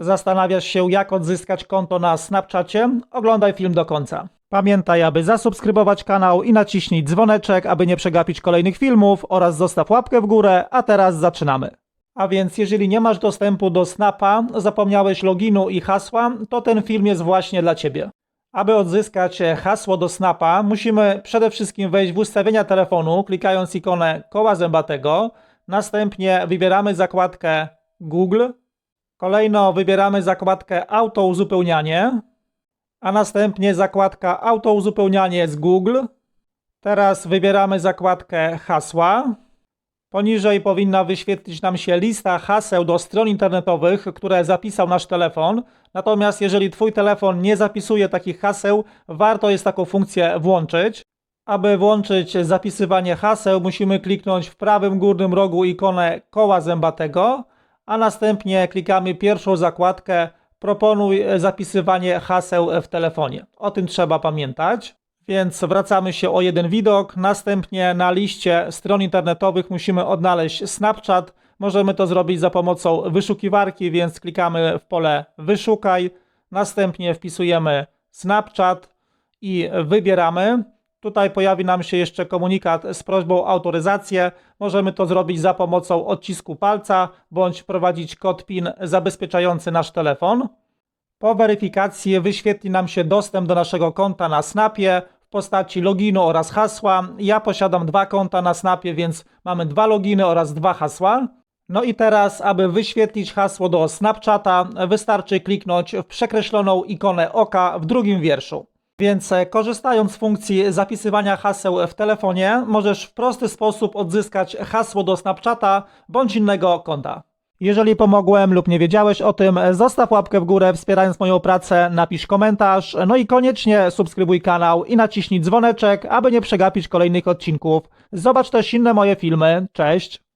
Zastanawiasz się, jak odzyskać konto na Snapchacie? Oglądaj film do końca. Pamiętaj, aby zasubskrybować kanał i naciśnij dzwoneczek, aby nie przegapić kolejnych filmów oraz zostaw łapkę w górę, a teraz zaczynamy. A więc jeżeli nie masz dostępu do Snapa, zapomniałeś loginu i hasła, to ten film jest właśnie dla Ciebie. Aby odzyskać e, hasło do Snapa, musimy przede wszystkim wejść w ustawienia telefonu, klikając ikonę koła zębatego. Następnie wybieramy zakładkę Google. Kolejno wybieramy zakładkę Auto uzupełnianie, a następnie zakładka Auto uzupełnianie z Google. Teraz wybieramy zakładkę hasła. Poniżej powinna wyświetlić nam się lista haseł do stron internetowych, które zapisał nasz telefon. Natomiast jeżeli Twój telefon nie zapisuje takich haseł, warto jest taką funkcję włączyć. Aby włączyć zapisywanie haseł, musimy kliknąć w prawym górnym rogu ikonę koła zębatego, a następnie klikamy pierwszą zakładkę Proponuj zapisywanie haseł w telefonie. O tym trzeba pamiętać. Więc wracamy się o jeden widok. Następnie na liście stron internetowych musimy odnaleźć Snapchat. Możemy to zrobić za pomocą wyszukiwarki, więc klikamy w pole Wyszukaj. Następnie wpisujemy Snapchat i wybieramy. Tutaj pojawi nam się jeszcze komunikat z prośbą o autoryzację. Możemy to zrobić za pomocą odcisku palca bądź wprowadzić kod PIN zabezpieczający nasz telefon. Po weryfikacji wyświetli nam się dostęp do naszego konta na Snapie w postaci loginu oraz hasła. Ja posiadam dwa konta na Snapie, więc mamy dwa loginy oraz dwa hasła. No i teraz, aby wyświetlić hasło do Snapchata, wystarczy kliknąć w przekreśloną ikonę oka w drugim wierszu. Więc e, korzystając z funkcji zapisywania haseł w telefonie, możesz w prosty sposób odzyskać hasło do Snapchata bądź innego konta. Jeżeli pomogłem lub nie wiedziałeś o tym, zostaw łapkę w górę wspierając moją pracę, napisz komentarz, no i koniecznie subskrybuj kanał i naciśnij dzwoneczek, aby nie przegapić kolejnych odcinków. Zobacz też inne moje filmy. Cześć!